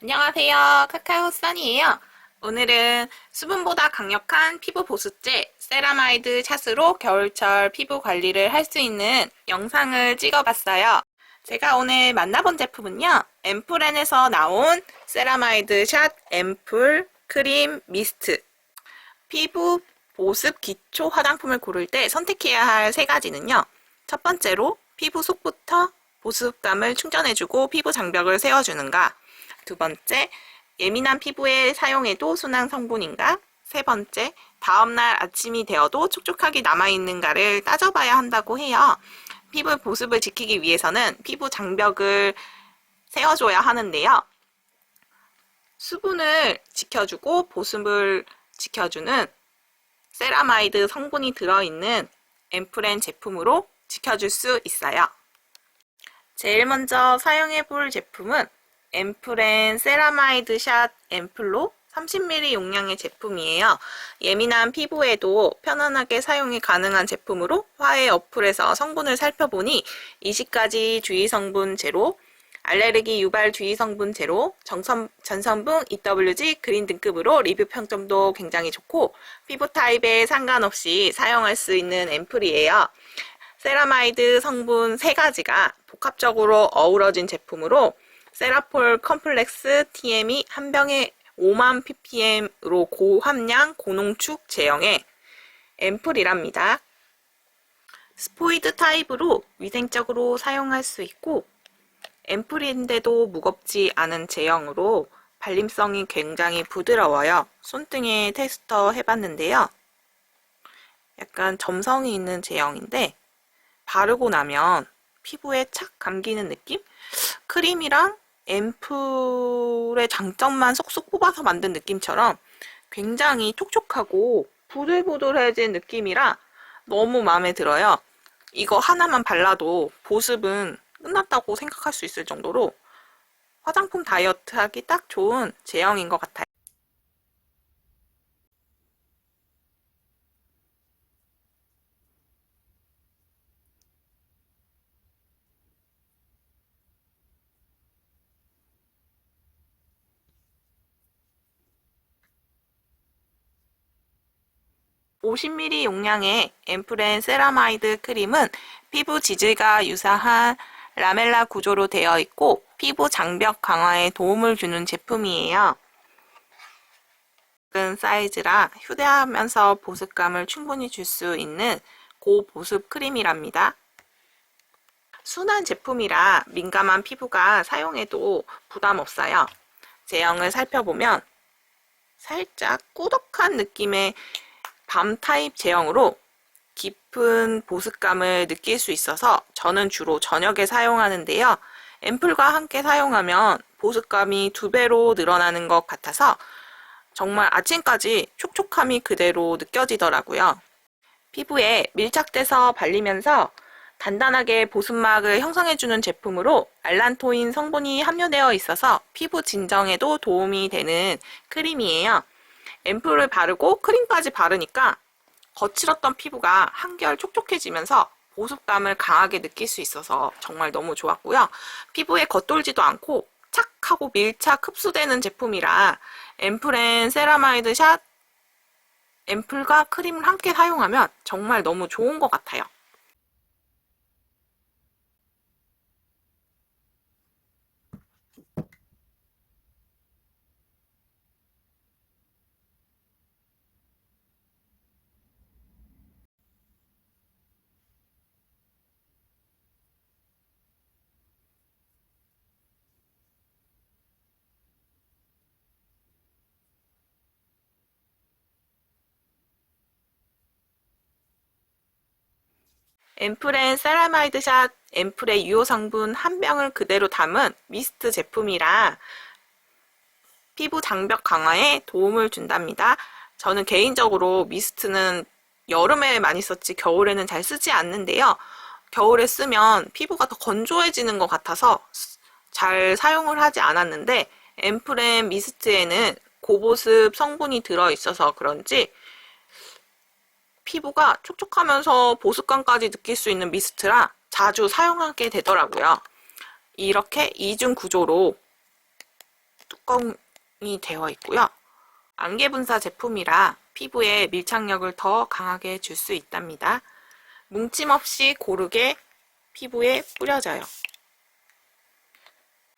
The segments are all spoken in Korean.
안녕하세요. 카카오 써니예요. 오늘은 수분보다 강력한 피부 보습제 세라마이드 샷으로 겨울철 피부 관리를 할 수 있는 영상을 찍어봤어요. 제가 오늘 만나본 제품은요. 앰플엔에서 나온 세라마이드 샷 앰플 크림 미스트 피부 보습 기초 화장품을 고를 때 선택해야 할 세 가지는요. 첫 번째로 피부 속부터 보습감을 충전해주고 피부 장벽을 세워주는가. 두 번째, 예민한 피부에 사용해도 순한 성분인가? 세 번째, 다음날 아침이 되어도 촉촉하게 남아있는가를 따져봐야 한다고 해요. 피부 보습을 지키기 위해서는 피부 장벽을 세워줘야 하는데요. 수분을 지켜주고 보습을 지켜주는 세라마이드 성분이 들어있는 앰플엔 제품으로 지켜줄 수 있어요. 제일 먼저 사용해 볼 제품은 앰플엔 세라마이드 샷 앰플로 30ml 용량의 제품이에요. 예민한 피부에도 편안하게 사용이 가능한 제품으로 화해 어플에서 성분을 살펴보니 20가지 주의 성분 제로, 알레르기 유발 주의 성분 제로, 전성분 EWG 그린 등급으로 리뷰 평점도 굉장히 좋고 피부 타입에 상관없이 사용할 수 있는 앰플이에요. 세라마이드 성분 3가지가 복합적으로 어우러진 제품으로 세라폴 컴플렉스 TM이 한 병에 5만 ppm으로 고함량 고농축 제형의 앰플이랍니다. 스포이드 타입으로 위생적으로 사용할 수 있고 앰플인데도 무겁지 않은 제형으로 발림성이 굉장히 부드러워요. 손등에 테스터 해봤는데요. 약간 점성이 있는 제형인데 바르고 나면 피부에 착 감기는 느낌? 크림이랑 앰플의 장점만 쏙쏙 뽑아서 만든 느낌처럼 굉장히 촉촉하고 부들부들해진 느낌이라 너무 마음에 들어요. 이거 하나만 발라도 보습은 끝났다고 생각할 수 있을 정도로 화장품 다이어트 하기 딱 좋은 제형인 것 같아요. (50ml) 용량의 앰플앤 세라마이드 크림은 피부 지질과 유사한 라멜라 구조로 되어 있고 피부 장벽 강화에 도움을 주는 제품이에요. 작은 사이즈라 휴대하면서 보습감을 충분히 줄 수 있는 고보습 크림이랍니다. 순한 제품이라 민감한 피부가 사용해도 부담 없어요. 제형을 살펴보면 살짝 꾸덕한 느낌의 밤 타입 제형으로 깊은 보습감을 느낄 수 있어서 저는 주로 저녁에 사용하는데요. 앰플과 함께 사용하면 보습감이 두 배로 늘어나는 것 같아서 정말 아침까지 촉촉함이 그대로 느껴지더라고요. 피부에 밀착돼서 발리면서 단단하게 보습막을 형성해주는 제품으로 알란토인 성분이 함유되어 있어서 피부 진정에도 도움이 되는 크림이에요. 앰플을 바르고 크림까지 바르니까 거칠었던 피부가 한결 촉촉해지면서 보습감을 강하게 느낄 수 있어서 정말 너무 좋았고요. 피부에 겉돌지도 않고 착 하고 밀착 흡수되는 제품이라 앰플앤 세라마이드 샷 앰플과 크림을 함께 사용하면 정말 너무 좋은 것 같아요. 앰플앤 세라마이드 샷 앰플의 유효 성분 한 병을 그대로 담은 미스트 제품이라 피부 장벽 강화에 도움을 준답니다. 저는 개인적으로 미스트는 여름에 많이 썼지 겨울에는 잘 쓰지 않는데요. 겨울에 쓰면 피부가 더 건조해지는 것 같아서 잘 사용을 하지 않았는데 앰플앤 미스트에는 고보습 성분이 들어있어서 그런지 피부가 촉촉하면서 보습감까지 느낄 수 있는 미스트라 자주 사용하게 되더라고요. 이렇게 이중 구조로 뚜껑이 되어 있고요. 안개 분사 제품이라 피부에 밀착력을 더 강하게 줄 수 있답니다. 뭉침 없이 고르게 피부에 뿌려져요.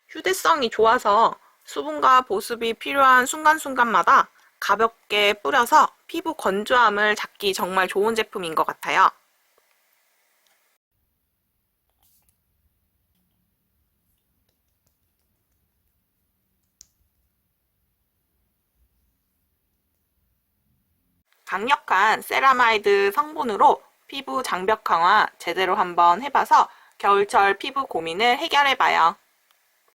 휴대성이 좋아서 수분과 보습이 필요한 순간순간마다 가볍게 뿌려서 피부 건조함을 잡기 정말 좋은 제품인 것 같아요. 강력한 세라마이드 성분으로 피부 장벽 강화 제대로 한번 해봐서 겨울철 피부 고민을 해결해봐요.